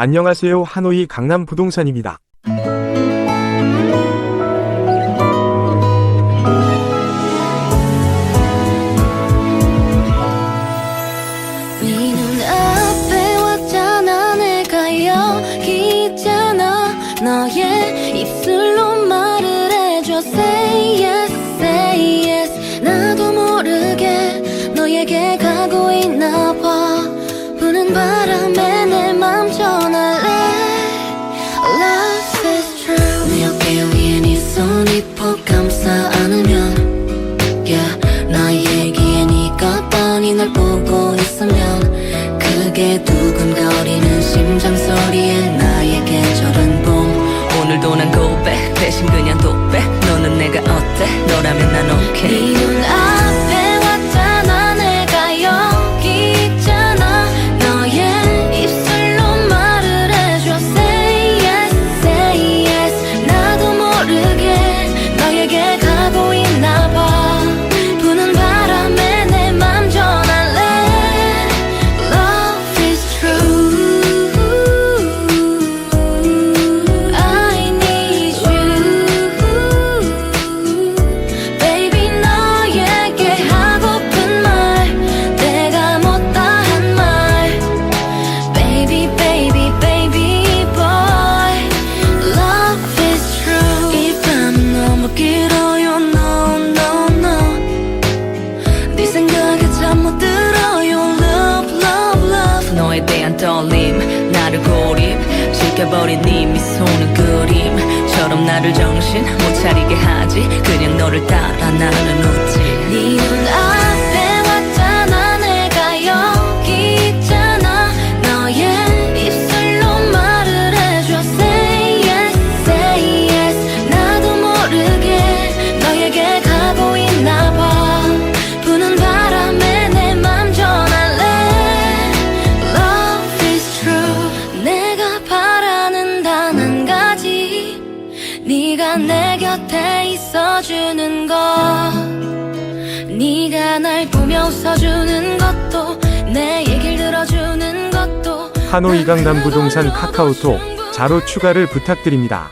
안녕하세요. 하노이 강남 부동산입니다. 네 가고 있나 봐 부는 바람에 yeah, 나에게 네가 뻔히 날 보고 있으면 그게 두근거리는 심장 소리에 나의 계절은 봄. 오늘도 난 지켜버린 네 미소는 그림처럼 나를 정신 못 차리게 하지. 그냥 너를 따라 나는 내 곁에 있어주는 것 네가 날 보며 웃어주는 것도 내 얘길 들어주는 것도 하노이 강남 부동산 카카오톡 자로 추가를 부탁드립니다.